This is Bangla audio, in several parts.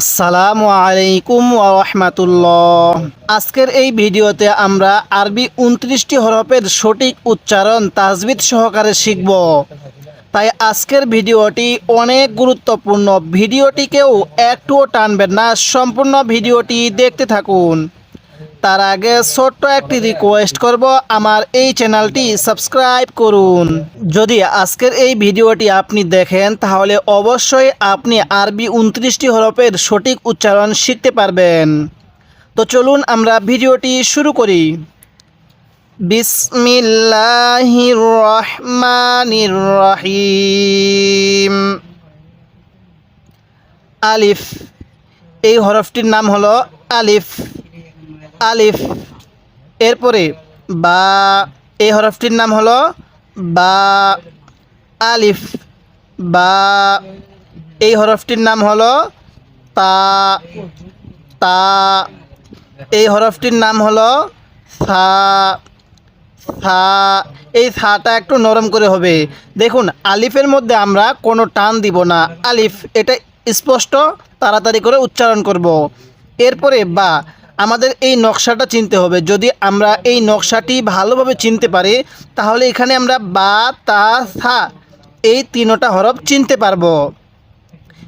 আসসালামু আলাইকুম রাহমাতুল্লাহ। আজকের এই ভিডিওতে আমরা আরবি উনত্রিশটি হরফের সঠিক উচ্চারণ তাজবিদ সহকারে শিখব। তাই আজকের ভিডিওটি অনেক গুরুত্বপূর্ণ। ভিডিওটিকেও একটুও টানবেন না, সম্পূর্ণ ভিডিওটি দেখতে থাকুন। তার আগে ছোট্ট একটি রিকোয়েস্ট করব, আমার এই চ্যানেলটি সাবস্ক্রাইব করুন। যদি আজকের এই ভিডিওটি আপনি দেখেন, তাহলে অবশ্যই আপনি আরবি উনত্রিশটি হরফের সঠিক উচ্চারণ শিখতে পারবেন। তো চলুন আমরা ভিডিওটি শুরু করি। রহিম আলিফ, এই হরফটির নাম হলো আলিফ। আলিফ। এরপরে বা, এই হরফটির নাম হলো বা, আলিফ। বা, এই হরফটির নাম হলো তা তা। এই হরফটির নাম হলো সা সা। এই সাটা একটু নরম করে হবে। দেখুন, আলিফের মধ্যে আমরা কোনো টান দিব না। আলিফ, এটা স্পষ্ট, তাড়াতাড়ি করে উচ্চারণ করব। এরপরে বা আমাদের এই নকশাটা চিনতে হবে। যদি আমরা এই নকশাটি ভালোভাবে চিনতে পারি, তাহলে এখানে আমরা বা, তা, সা এই তিনোটা হরফ চিনতে পারব।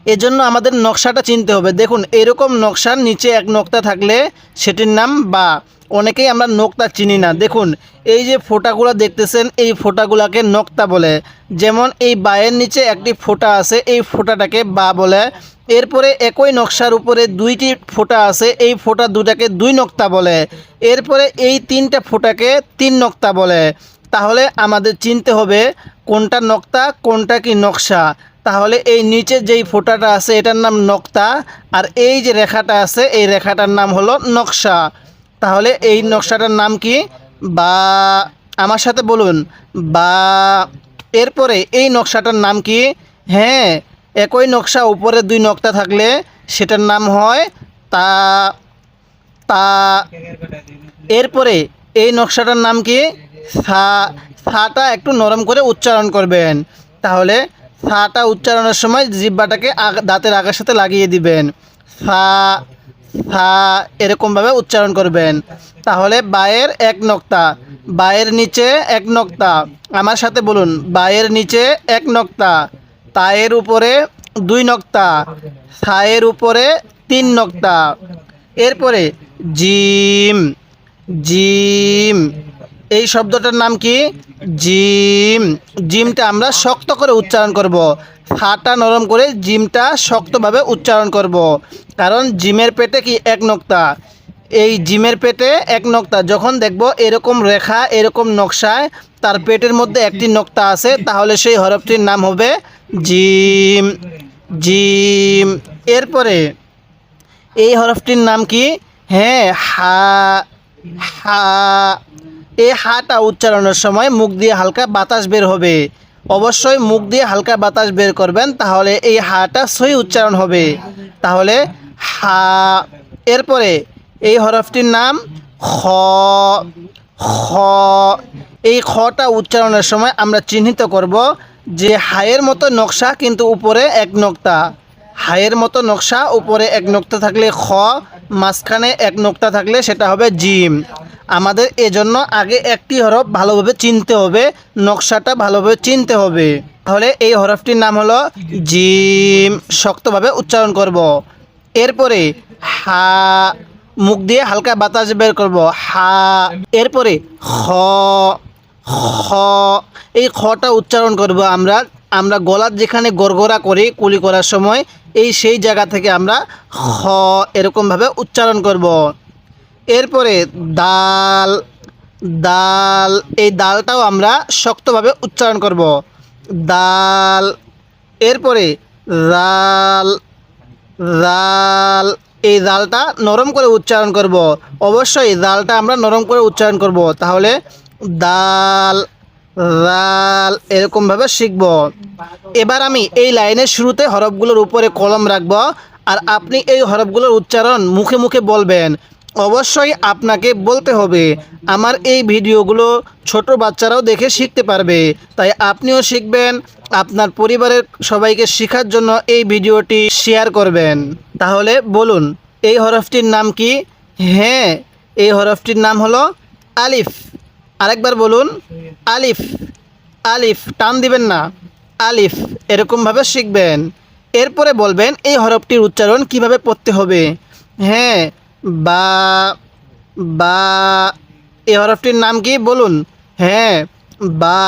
এজন্য আমাদের নকশাটা চিনতে হবে। দেখুন, এরকম নকশার নিচে এক নোক্তা থাকলে সেটির নাম বা। অনেকেই আমরা নোক্তা চিনি না। দেখুন, এই যে ফোঁটাগুলো দেখতেছেন, এই ফোঁটাগুলোকে নোক্তা বলে। যেমন এই বায়ের নিচে একটি ফোঁটা আছে, এই ফোঁটাটাকে বা বলে। এরপরে একই নকশার উপরে দুইটি ফোঁটা আছে। এই ফোঁটা দুটাকে দুই নোক্তা বলে। এরপরে এই তিনটা ফোঁটাকে তিন নোক্তা বলে। তাহলে আমাদের চিনতে হবে কোনটা নক্তা, কোনটা কি নকশা। তাহলে এই নিচে যেই ফোঁটাটা আছে, এটার নাম নক্তা, আর এই যে রেখাটা আছে, এই রেখাটার নাম হলো নকশা। তাহলে এই নকশাটার নাম কি? বা, আমার সাথে বলুন। বা, এরপরে এই নকশাটার নাম কি? হ্যাঁ একই নকশা, উপরে দুই নক্তা থাকলে সেটার নাম হয় তা তা, এরপরে এই নকশাটার নাম কি? সা, সাটা একটু নরম করে উচ্চারণ করবেন। তাহলে সাটা উচ্চারণের সময় জিব্বাটাকে দাঁতের আগার সাথে লাগিয়ে দিবেন। সা সা এরকমভাবে উচ্চারণ করবেন। তাহলে বায়ের এক নক্তা, বায়ের নিচে এক নক্তা। আমার সাথে বলুন, বায়ের নিচে এক নক্তা। তায়ের উপরে দুই নক্তা, সায়ের উপরে তিন নক্তা। এরপরে জিম জিম। এই শব্দটার নাম কি? জিম। জিমটা আমরা শক্ত করে উচ্চারণ করব। ফাটা নরম করে জিমটা শক্তভাবে উচ্চারণ করব। কারণ জিমের পেটে কি এক নক্তা? এই জিমের পেটে এক নক্তা। যখন দেখব এরকম রেখা, এরকম নকশায় তার পেটের মধ্যে একটি নক্তা আছে, তাহলে সেই হরফটির নাম হবে জিম জিম। এরপরে এই হরফটির নাম কি? হ্যাঁ হা হা। এই হাটা উচ্চারণের সময় মুখ দিয়ে হালকা বাতাস বের হবে। অবশ্যই মুখ দিয়ে হালকা বাতাস বের করবেন, তাহলে এই হাটা সই উচ্চারণ হবে। তাহলে হা। এরপরে এই হরফটির নাম খ খ। এই খটা উচ্চারণের সময় আমরা চিহ্নিত করব যে হায়ের মতো নকশা কিন্তু উপরে এক নক্তা। হায়ের মতো নকশা, উপরে এক নোক্তা থাকলে খ, মাঝখানে এক নোক্তা থাকলে সেটা হবে জিম। আমাদের এজন্য আগে একটি হরফ ভালোভাবে চিনতে হবে, নকশাটা ভালোভাবে চিনতে হবে। তাহলে এই হরফটির নাম হলো জিম। শক্তভাবে উচ্চারণ করব। এরপরে হা, মুখ দিয়ে হালকা বাতাস বের করব। হা, এরপরে খ। খ। এই খটা উচ্চারণ করব আমরা। আমরা গলার যেখানে গড়গড়া করি, কুলি করার সময়, এই সেই জায়গা থেকে আমরা খ এরকমভাবে উচ্চারণ করব। এরপরে দাল দাল, এই দালটাও আমরা শক্তভাবে উচ্চারণ করব। দাল, এরপরে রাল রাল, এই দালটা নরম করে উচ্চারণ করব। অবশ্যই দালটা আমরা নরম করে উচ্চারণ করব। তাহলে দাল, রাল এরকমভাবে শিখব। এবার আমি এই লাইনের শুরুতে হরফগুলোর উপরে কলম রাখব আর আপনি এই হরফগুলোর উচ্চারণ মুখে মুখে বলবেন। অবশ্যই আপনাকে বলতে হবে, আমার এই ভিডিওগুলো ছোট বাচ্চারাও দেখে শিখতে পারবে। তাই আপনিও শিখবেন, আপনার পরিবারের সবাইকে শেখার জন্য এই ভিডিওটি শেয়ার করবেন। তাহলে বলুন, এই হরফটির নাম কি? হ্যাঁ এই হরফটির নাম হলো আলিফ। আরেকবার বলুন, আলিফ আলিফ, টান দিবেন না। আলিফ, এরকমভাবে শিখবেন। এরপরে বলবেন, এই হরফটির উচ্চারণ কীভাবে পড়তে হবে? হ্যাঁ বা বা, এই হরফটির নাম কি? বলুন। হ্যাঁ বা,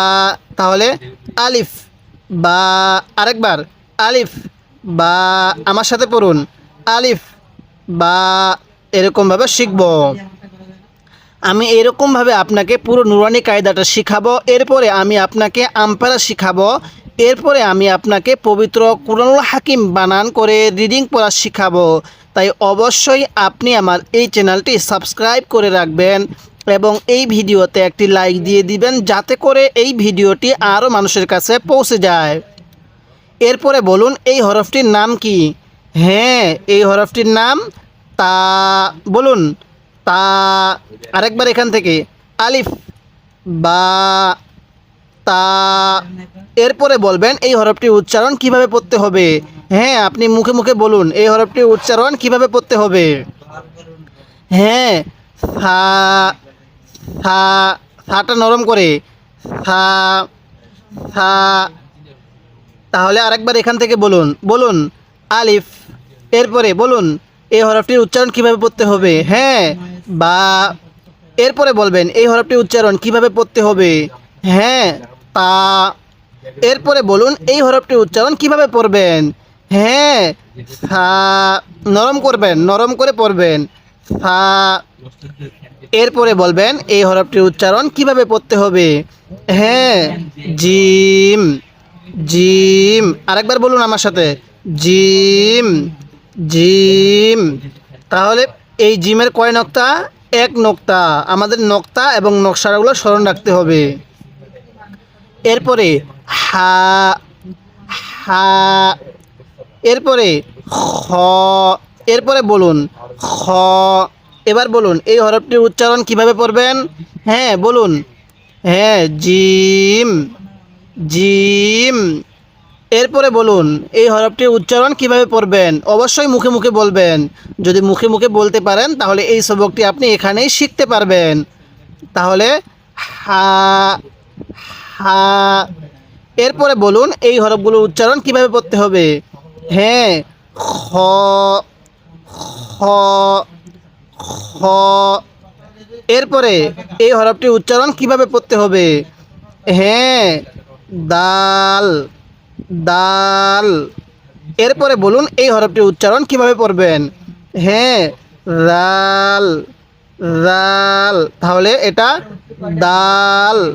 তাহলে আলিফ, বা, আরেকবার। আলিফ, বা, আমার সাথে পড়ুন। আলিফ, বা, এরকমভাবে শিখব। আমি এরকমভাবে আপনাকে পুরো নুরানি কায়দাটা শিখাবো, এরপরে আমি আপনাকে আমপারা শিখাবো, এরপরে আমি আপনাকে পবিত্র কুরআনুল হাকিম বানান করে রিডিং পড়া শিখাবো। তাই অবশ্যই আপনি আমার এই চ্যানেলটি সাবস্ক্রাইব করে রাখবেন এবং এই ভিডিওতে একটি লাইক দিয়ে দিবেন, যাতে করে এই ভিডিওটি আরও মানুষের কাছে পৌঁছে যায়। এরপরে বলুন, এই হরফটির নাম কি? হ্যাঁ এই হরফটির নাম তা, বলুন। তা আরেকবার এখান থেকে। আলিফ, বা তা এরপরে বলবেন এই হরফটির উচ্চারণ কীভাবে পড়তে হবে? হ্যাঁ আপনি মুখে মুখে বলুন, এই হরফটির উচ্চারণ কীভাবে পড়তে হবে? হ্যাঁ সা সা, সাটা নরম করে, সা সা, তাহলে আরেকবার এখান থেকে বলুন বলুন, আলিফ, এরপরে বলুন, এই হরফটির উচ্চারণ কীভাবে পড়তে হবে? হ্যাঁ বা এরপরে বলবেন, এই হরফটির উচ্চারণ কীভাবে পড়তে হবে? হ্যাঁ তা এরপরে বলুন, এই হরফটির উচ্চারণ কীভাবে পড়বেন? হ্যাঁ সা নরম করবেন, নরম করে পড়বেন, সা এরপরে বলবেন, এই হরফটির উচ্চারণ কীভাবে পড়তে হবে? হ্যাঁ জিম জিম, আরেকবার বলুন আমার সাথে, জিম জিম, তাহলে এই জিমের কয় নক্তা? এক নক্তা। আমাদের নক্তা এবং নকশাগুলো স্মরণ রাখতে হবে। এরপরে হা হা, এরপরে খ, এরপরে বলুন, খ, এবার বলুন, এই হরফটির উচ্চারণ কীভাবে পড়বেন? হ্যাঁ বলুন হ্যাঁ জিম জিম এরপরে বলুন, এই হরফটির উচ্চারণ কীভাবে পড়বেন? অবশ্যই মুখে মুখে বলবেন। যদি মুখে মুখে বলতে পারেন, তাহলে এই সবকটি আপনি এখানেই শিখতে পারবেন। তাহলে হা হা, এরপরে বলুন, এই হরফগুলোর উচ্চারণ কীভাবে পড়তে হবে? হ্যাঁ খ খ খ। এরপরে এই হরফটির উচ্চারণ কীভাবে পড়তে হবে? হ্যাঁ দাল দাল। এরপরে বলুন এই হরফটির উচ্চারণ কীভাবে পড়বেন? হ্যাঁ রাল রাল। তাহলে এটা দাল,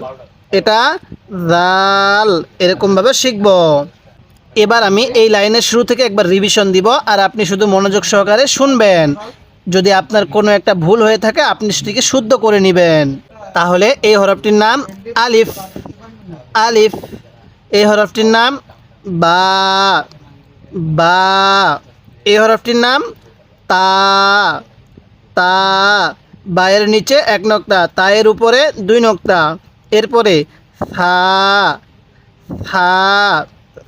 এটা রাল। এরকমভাবে শিখব। এবার আমি এই লাইনের শুরু থেকে একবার রিভিশন দিব আর আপনি শুধু মনোযোগ সহকারে শুনবেন। যদি আপনার কোনো একটা ভুল হয়ে থাকে, আপনি সেটিকে শুদ্ধ করে নেবেন। তাহলে এই হরফটির নাম আলিফ। আলিফ। এই হরফটির নাম বা বা এই হরফটির নাম তা তা, বায়ের নিচে এক নক্তা, তায়ের উপরে দুই নক্তা, এরপরে সা সা,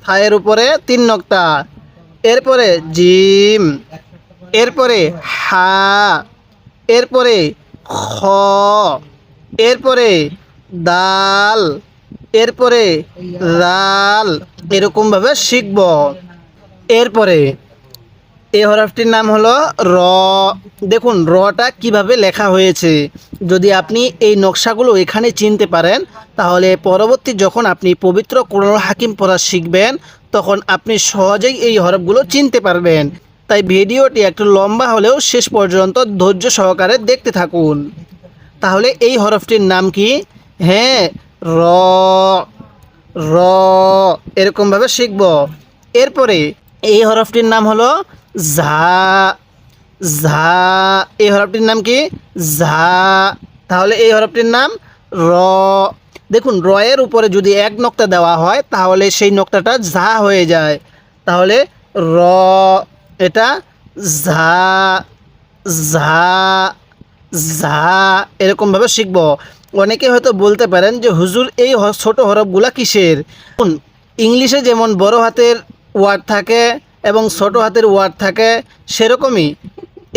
সায়ের উপরে তিন নক্তা, এরপরে জিম, এরপরে হা, এরপরে খ, এরপরে দাল এরপরে রাল এরকমভাবে শিখব। এরপরে এই হরফটির নাম হলো র। দেখুন, রটা কীভাবে লেখা হয়েছে, যদি আপনি এই নকশাগুলো এখানে চিনতে পারেন, তাহলে পরবর্তী যখন আপনি পবিত্র কোরআন হাকিম পড়া শিখবেন, তখন আপনি সহজেই এই হরফগুলো চিনতে পারবেন। তাই ভিডিওটি একটু লম্বা হলেও শেষ পর্যন্ত ধৈর্য সহকারে দেখতে থাকুন। তাহলে এই হরফটির নাম কি? হ্যাঁ র র এরকমভাবে শিখব। এরপরে এই হরফটির নাম হলো ঝা ঝা, এই হরফটির নাম কি? ঝা। তাহলে এই হরফটির নাম র। দেখুন, রয়ের উপরে যদি এক নক্তা দেওয়া হয়, তাহলে সেই নক্তাটা ঝা হয়ে যায়। তাহলে র, এটা ঝা ঝা ঝা এরকমভাবে শিখব। অনেকে হয়তো বলতে পারেন যে হুজুর, এই ছোট হরফগুলা কিসের? ইংলিশে যেমন বড় হাতের ওয়ার্ড থাকে এবং ছোট হাতের ওয়ার্ড থাকে, সেরকমই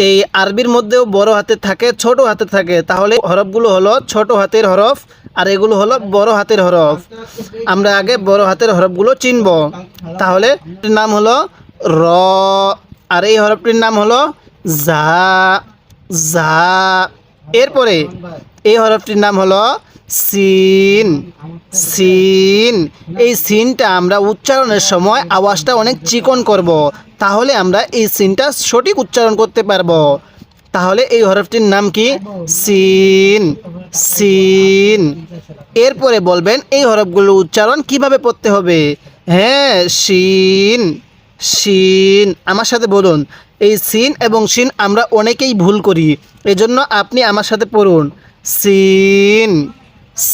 এই আরবির মধ্যেও বড় হাতের থাকে, ছোট হাতের থাকে। তাহলে হরফগুলো হলো ছোট হাতের হরফ আর এগুলো হলো বড় হাতের হরফ। আমরা আগে বড় হাতের হরফগুলো চিনব। তাহলে নাম হলো র আর এই হরফটির নাম হলো জা জা। এরপরে এই হরফটির নাম হলো সিন। সিন। এই সিনটা আমরা উচ্চারণের সময় আওয়াজটা অনেক চিকন করব। তাহলে আমরা এই সিনটা সঠিক উচ্চারণ করতে পারব। তাহলে এই হরফটির নাম কি? সিন। সিন। এরপরে বলবেন এই হরফগুলো উচ্চারণ কীভাবে পড়তে হবে? হ্যাঁ শিন শিন আমার সাথে বলুন, এই সিন এবং শিন আমরা অনেকেই ভুল করি। এজন্য আপনি আমার সাথে পড়ুন। সিন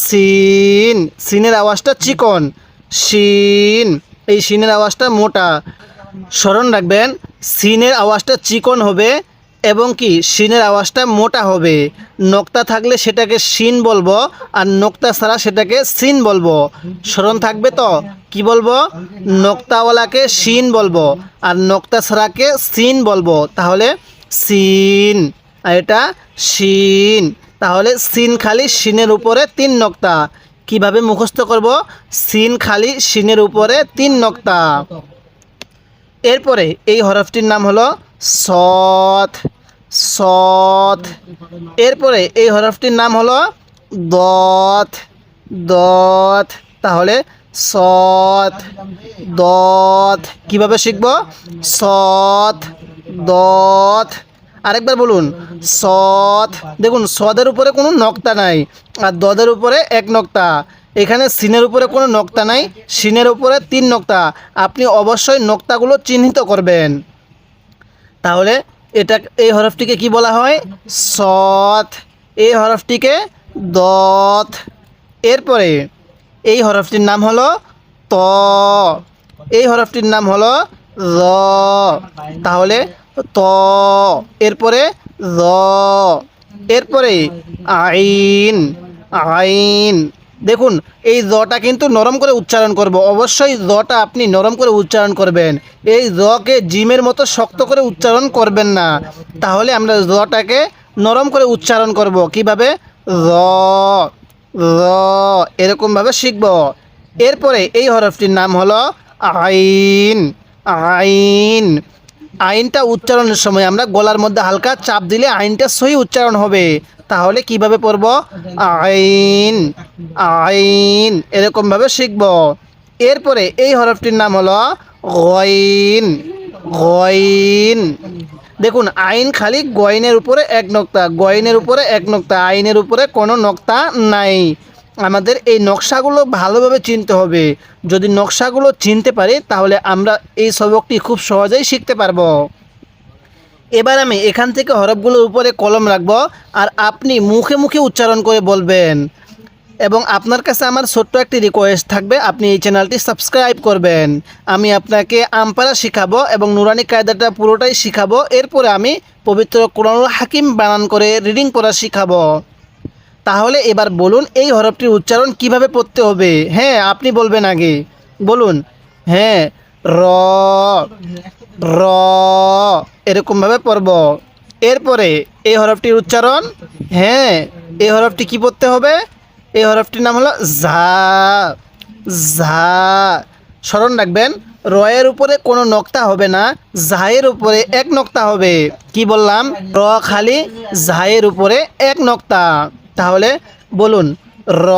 সিন, সিনের আওয়াজটা চিকন শিন এই সিনের আওয়াজটা মোটা। স্মরণ রাখবেন, সিনের আওয়াজটা চিকন হবে এবং কি, সিনের আওয়াজটা মোটা হবে। নোক্তা থাকলে সেটাকে সিন বলব আর নোক্তা ছাড়া সেটাকে সিন বলব। স্মরণ থাকবে তো? কি বলব? নোক্তাওয়ালাকে সিন বলব আর নোক্তা ছাড়াকে সিন বলব। তাহলে সিন, আর এটা সিন। তাহলে সিন খালি সিনের উপরে তিন নক্তা। কীভাবে মুখস্থ করব? সিন খালি সিনের উপরে তিন নক্তা। এরপরে এই হরফটির নাম হলো সৎ সৎ। এরপরে এই হরফটির নাম হলো দত দত। তাহলে সৎ, দত। কীভাবে শিখব? সৎ, দত। আরেকবার বলুন, সৎ। দেখুন, সদের উপরে কোনো নক্তা নাই, আর দদের উপরে এক নক্তা। এখানে সিনের উপরে কোনো নক্তা নাই, সিনের উপরে তিন নক্তা। আপনি অবশ্যই নক্তাগুলো চিহ্নিত করবেন। তাহলে এটা, এই হরফটিকে কি বলা হয়? সৎ। এই হরফটিকে দত। এরপরে এই হরফটির নাম হলো ত। এই হরফটির নাম হলো র। তাহলে ত, এরপরে র এরপরে আইন আইন। দেখুন, এই জটা কিন্তু নরম করে উচ্চারণ করব। অবশ্যই জটা আপনি নরম করে উচ্চারণ করবেন। এই জকে জিমের মতো শক্ত করে উচ্চারণ করবেন না। তাহলে আমরা জটাকে নরম করে উচ্চারণ করব। কীভাবে? র র এরকমভাবে শিখব। এরপরে এই হরফটির নাম হলো আইন আইন। আইনটা উচ্চারণের সময় আমরা গলার মধ্যে হালকা চাপ দিলে আইনটা সহি উচ্চারণ হবে। তাহলে কীভাবে পড়ব? আইন আইন, এরকমভাবে শিখব। এরপরে এই হরফটির নাম হলো গইন গইন। দেখুন, আইন খালি গয়নের উপরে এক নক্তা গয়নের উপরে এক নক্তা, আইনের উপরে কোনো নক্তা নাই। আমাদের এই নকশাগুলো ভালোভাবে চিনতে হবে। যদি নকশাগুলো চিনতে পারি, তাহলে আমরা এই সবকটি খুব সহজেই শিখতে পারব। এবার আমি এখান থেকে হরফগুলোর উপরে কলম রাখব, আর আপনি মুখে মুখে উচ্চারণ করে বলবেন। এবং আপনার কাছে আমার ছোট্ট একটি রিকোয়েস্ট থাকবে, আপনি এই চ্যানেলটি সাবস্ক্রাইব করবেন। আমি আপনাকে আমপারা শিখাবো এবং নুরানি কায়দাটা পুরোটাই শিখাবো। এরপরে আমি পবিত্র কোরআনুল হাকিম বানান করে রিডিং পড়া শিখাবো। তাহলে এবার বলুন এই হরফটির উচ্চারণ কীভাবে পড়তে হবে? হ্যাঁ আপনি বলবেন আগে। বলুন। হ্যাঁ র র, এরকমভাবে পড়ব। এরপরে এই হরফটির উচ্চারণ। হ্যাঁ এই হরফটি কি পড়তে হবে? এই হরফটির নাম হলো ঝা ঝা। স্মরণ রাখবেন, রয়ের উপরে কোনো নক্তা হবে না জাহের উপরে এক নক্তা হবে। কি বললাম? র খালি জাহের উপরে এক নক্তা। তাহলে বলুন, র,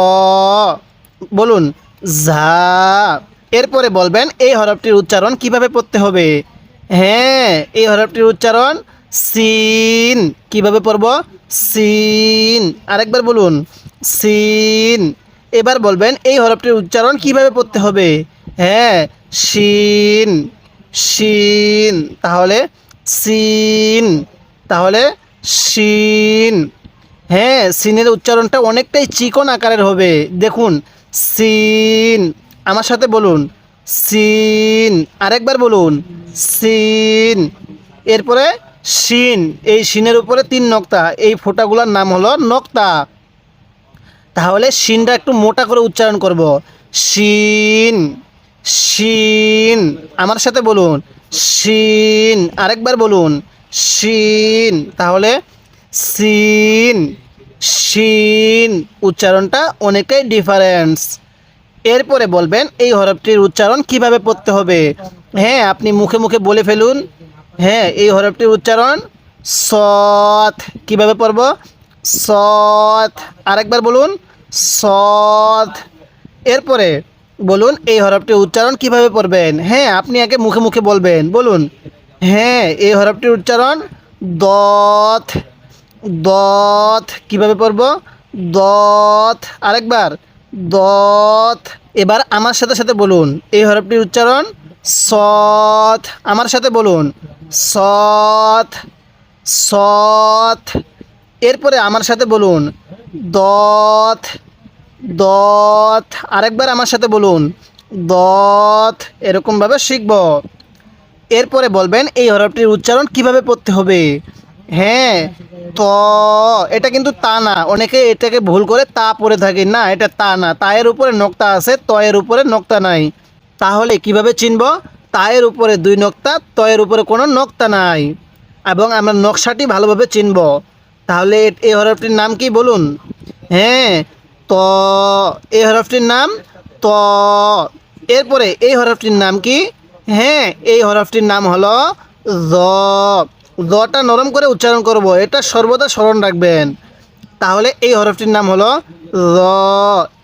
বলুন, ঝা। এরপরে বলবেন, এই হরফটির উচ্চারণ কীভাবে পড়তে হবে? হ্যাঁ এই হরফটির উচ্চারণ সিন। কীভাবে পড়ব? সিন। আরেকবার বলুন, সিন। এবার বলবেন, এই হরফটির উচ্চারণ কীভাবে পড়তে হবে? হ্যাঁ শিন শিন তাহলে সিন। তাহলে শিন হ্যাঁ সিনের উচ্চারণটা অনেকটাই চিকন আকারের হবে। দেখুন, সিন। আমার সাথে বলুন, সিন। আরেকবার বলুন, সিন। এরপরে শিন। এই শিনের উপরে তিন নক্তা। এই ফোঁটাগুলোর নাম হলো নক্তা। তাহলে শিনটা একটু মোটা করে উচ্চারণ করব। শিন শিন। আমার সাথে বলুন, শিন। আরেকবার বলুন, শিন। তাহলে সিন শিন উচ্চারণটা অনেকেই ডিফারেন্স এরপরে বলবেন এই হরফটির উচ্চারণ কীভাবে পড়তে হবে? হ্যাঁ আপনি মুখে মুখে বলে ফেলুন। হ্যাঁ এই হরফটির উচ্চারণ সৎ। কীভাবে পড়ব? সৎ। আরেকবার বলুন, সৎ। এরপরে বলুন এই হরফটির উচ্চারণ কীভাবে পড়বেন? হ্যাঁ আপনি আগে মুখে মুখে বলবেন। বলুন হ্যাঁ এই হরফটির উচ্চারণ দত। দত, কীভাবে পড়ব? দত, আরেকবার। দত, এবার আমার সাথে সাথে বলুন। এই হরফটির উচ্চারণ সৎ আমার সাথে বলুন। সৎ সৎ এরপরে আমার সাথে বলুন। দত দত, আরেকবার আমার সাথে বলুন। দত, এরকমভাবে শিখব। এরপরে বলবেন এই হরফটির উচ্চারণ কীভাবে পড়তে হবে? হ্যাঁ ত এটা কিন্তু তা না। অনেকে এটাকে ভুল করে তা পরে থাকে। না, এটা তা না। তায়ের উপরে নক্তা আছে, তয়ের উপরে নক্তা নাই। তাহলে কীভাবে চিনব? তায়ের উপরে দুই নক্তা, তয়ের উপরে কোনো নক্তা নাই। এবং আমরা নকশাটি ভালোভাবে চিনব। তাহলে এই হরফটির নাম কি বলুন? হ্যাঁ ত এই হরফটির নাম ত। এরপরে এই হরফটির নাম কি? হ্যাঁ এই হরফটির নাম হলো জ জটা নরম করে উচ্চারণ করব, এটা সর্বদা স্মরণ রাখবেন। তাহলে এই হরফটির নাম হলো র,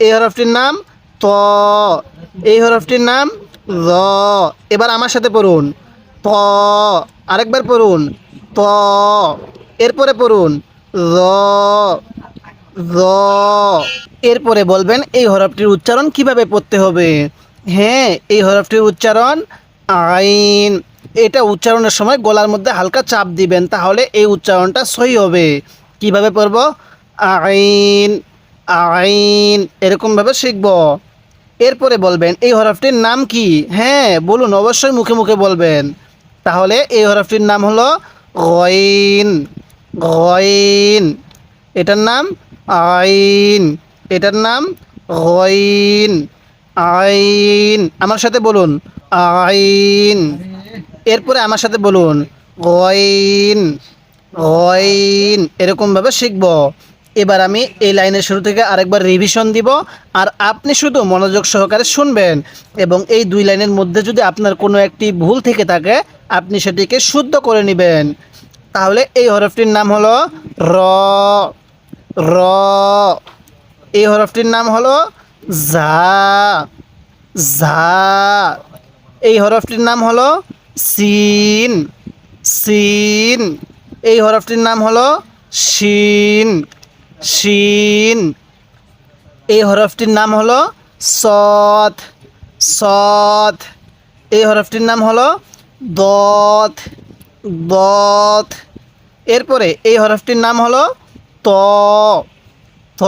এই হরফটির নাম ত, এই হরফটির নাম র। এবার আমার সাথে পড়ুন, ত, আরেকবার পড়ুন, ত, এরপরে পড়ুন, র র। এরপরে বলবেন এই হরফটির উচ্চারণ কীভাবে পড়তে হবে? হ্যাঁ এই হরফটির উচ্চারণ আইন। এটা উচ্চারণের সময় গলার মধ্যে হালকা চাপ দিবেন, তাহলে এই উচ্চারণটা সহি হবে। কীভাবে পড়ব? আইন আইন, এরকমভাবে শিখব। এরপরে বলবেন, এই হরফটির নাম কি? হ্যাঁ বলুন, অবশ্যই মুখে মুখে বলবেন। তাহলে এই হরফটির নাম হলো গইন গইন। এটার নাম আইন, এটার নাম গইন, আইন। আমার সাথে বলুন, আইন। এরপরে আমার সাথে বলুন গইন গইন এরকমভাবে শিখব। এবার আমি এই লাইনের শুরু থেকে আরেকবার রিভিশন দিব আর আপনি শুধু মনোযোগ সহকারে শুনবেন এবং এই দুই লাইনের মধ্যে যদি আপনার কোনো একটি ভুল থেকে থাকে, আপনি সেটিকে শুদ্ধ করে নেবেন। তাহলে এই হরফটির নাম হলো র র। এই হরফটির নাম হলো ঝা ঝা এই হরফটির নাম হলো সিন সিন। এই হরফটির নাম হলো শিন শিন। এই হরফটির নাম হলো সৎ সৎ। এই হরফটির নাম হলো দথ দথ এরপরে এই হরফটির নাম হলো ত থ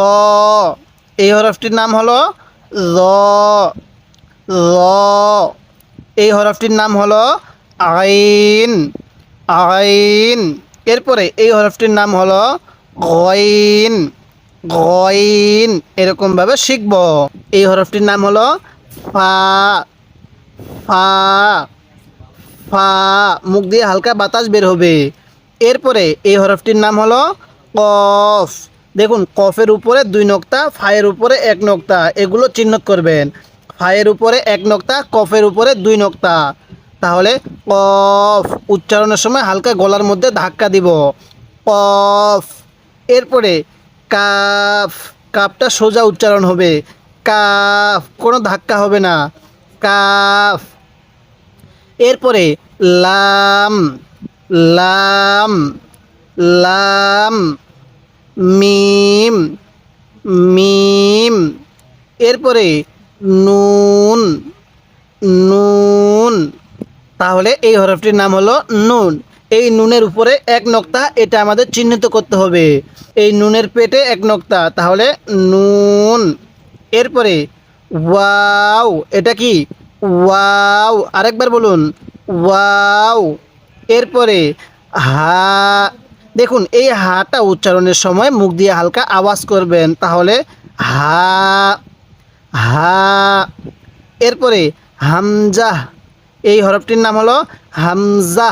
এই হরফটির নাম হলো র। এই হরফটির নাম হলো আইন আইন। এরপরে এই হরফটির নাম হলো গইন গইন। এরকমভাবে শিখব। এই হরফটির নাম হলো ফা ফা ফা। মুখ দিয়ে হালকা বাতাস বের হবে। এরপরে এই হরফটির নাম হলো কফ। দেখুন, কফের উপরে দুই নক্তা, ফায়ের উপরে এক নক্তা। এগুলো চিহ্নিত করবেন। ফায়ের উপরে এক নক্তা, কফের উপরে দুই নক্তা। তাহলে কফ। উচ্চারণের সময় হালকা গলার মধ্যে ধাক্কা দিব। কফ। এরপরে কাফ। কাপটা সোজা উচ্চারণ হবে। কাফ। কোনো ধাক্কা হবে না। কাফ। এরপরে লাম। লাম। লাম। মিম। মিম। এরপরে নুন। নুন। তাহলে এই হরফটির নাম হলো নুন। এই নুনের উপরে এক নক্তা, এটা আমাদের চিহ্নিত করতে হবে। এই নুনের পেটে এক নক্তা, তাহলে নুন। এরপরে ওয়াও, এটা কি? ওয়াও, আরেকবার বলুন। ওয়াও। এরপরে হা, দেখুন, এই হাটা উচ্চারণের সময় মুখ দিয়ে হালকা আওয়াজ করবেন। তাহলে হা হা। এরপরে হামজা এই হরফটির নাম হলো হামজা।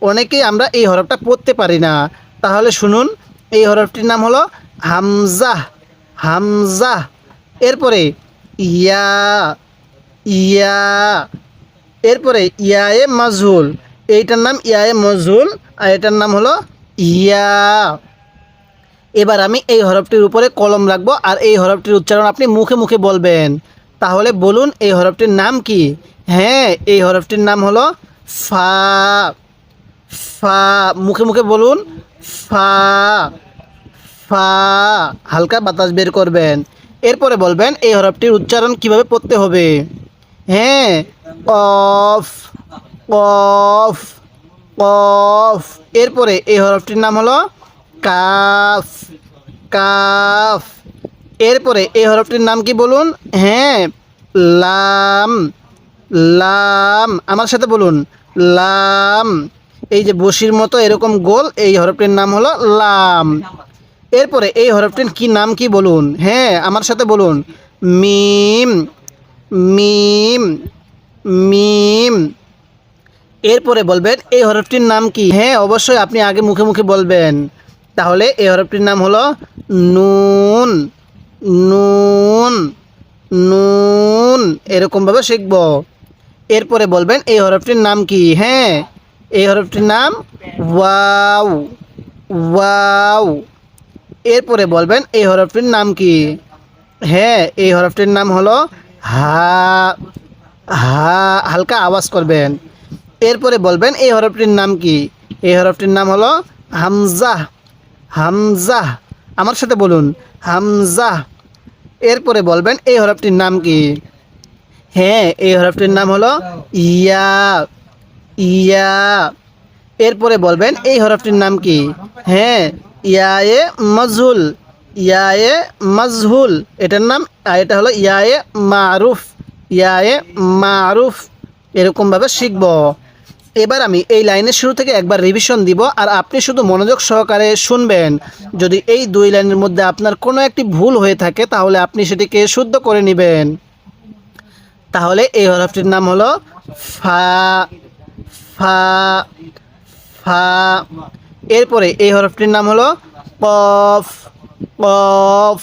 অনেকেই আমরা এই হরফটা পড়তে পারি না। তাহলে শুনুন, এই হরফটির নাম হলো হামজা। হামজা। এরপরে ইয়া ইয়া। এরপরে ইয়ায়ে মাজহুল। এইটার নাম ইয়ায়ে মজহুল আর এটার নাম হলো ইয়া। এবার আমি এই হরফটির উপরে কলম রাখব আর এই হরফটির উচ্চারণ আপনি মুখে মুখে বলবেন। তাহলে বলুন এই হরফটির নাম কি? হ্যাঁ এই হরফটির নাম হলো ফা ফা, মুখে মুখে বলুন, ফা ফা, হালকা বাতাস বের করবেন। এরপরে বলবেন এই হরফটির উচ্চারণ কীভাবে পড়তে হবে? হ্যাঁ অফ অফ অফ। এরপরে এই হরফটির নাম হলো কাফ কাফ। এরপরে এই হরফটির নাম কি বলুন? হ্যাঁ লাম। লাম, আমার সাথে বলুন। লাম, এই যে বসির মতো এরকম গোল, এই হরফটির নাম হলো লাম। এরপরে এই হরফটির কি নাম কি বলুন? হ্যাঁ আমার সাথে বলুন। মিম মিম মিম। এরপরে বলবেন, এই হরফটির নাম কি? হ্যাঁ অবশ্যই আপনি আগে মুখে মুখে বলবেন। তাহলে এই হরফটির নাম হলো নুন নুন নুন। এরকমভাবে শিখব। এরপরে বলবেন এই হরফটির নাম কি? হ্যাঁ এই হরফটির নাম ওয়াউ ওয়াউ এরপরে বলবেন এই হরফটির নাম কি? হ্যাঁ এই হরফটির নাম হলো হা হা, হালকা আওয়াজ করবেন। এরপরে বলবেন এই হরফটির নাম কি? এই হরফটির নাম হলো হামজা হামজা। আমার সাথে বলুন, হামজা। এরপরে বলবেন এই হরফটির নাম কি? হ্যাঁ এই হরফটির নাম হলো ইয়া ইয়া। এরপরে বলবেন, এই হরফটির নাম কি? হ্যাঁ ইয়ায়ে মজহুল ইয়ায়ে মজহুল। এটার নাম এটা হলো ইয়া ইয়ায়ে মারুফ ইয়ায়ে মারুফ। এরকমভাবে শিখব। এবার আমি এই লাইনের শুরু থেকে একবার রিভিশন দিব, আর আপনি শুধু মনোযোগ সহকারে শুনবেন। যদি এই দুই লাইনের মধ্যে আপনার কোনো একটি ভুল হয়ে থাকে, তাহলে আপনি সেটিকে শুদ্ধ করে নেবেন। তাহলে এই হরফটির নাম হলো ফা ফা ফা। এরপরে এই হরফটির নাম হলো কফ কফ।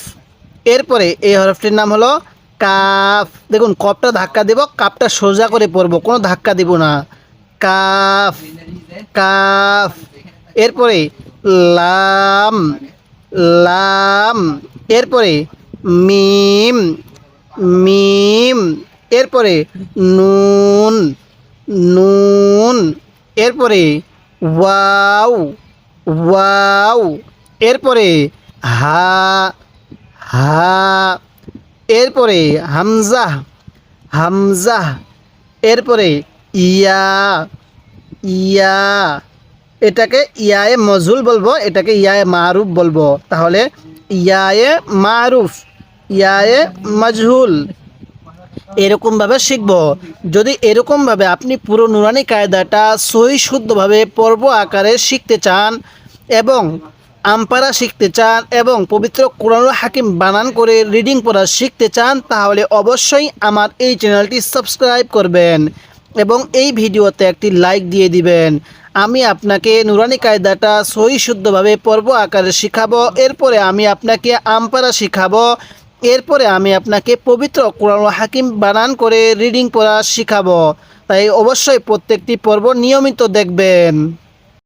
এরপরে এই হরফটির নাম হলো কাফ। দেখুন কপটা ধাক্কা দেব কাপটা সোজা করে পড়ব, কোনো ধাক্কা দেব না। কাফ কাফ। এরপরে লাম লাম। এরপরে মিম মিম। এরপরে নুন নুন, এরপরে ওয়াও ওয়াও, এরপরে হা হা, এরপরে হামজা হামজা, এরপরে ইয়া ইয়া, এটাকে ইয়ায়ে মজুল বলব, এটাকে ইয়ায়ে মারুফ বলব। তাহলে ইয়ায়ে মারুফ, ইয়ায়ে মজহুল। এরকমভাবে শিখব। যদি এরকমভাবে আপনি পুরো নুরানি কায়দাটা সহি শুদ্ধভাবে পর্ব আকারে শিখতে চান এবং আমপারা শিখতে চান এবং পবিত্র কোরআনুল হাকিম বানান করে রিডিং পড়া শিখতে চান, তাহলে অবশ্যই আমার এই চ্যানেলটি সাবস্ক্রাইব করবেন এবং এই ভিডিওতে একটি লাইক দিয়ে দিবেন। আমি আপনাকে নুরানি কায়দাটা সহি শুদ্ধভাবে পর্ব আকারে শিখাবো। এরপরে আমি আপনাকে আমপারা শিখাবো। এরপরে আমি আপনাকে পবিত্র কোরআন হাকিম বানান করে রিডিং পড়া শিখাবো। তাই অবশ্যই প্রত্যেকটি পর্ব নিয়মিত দেখবেন।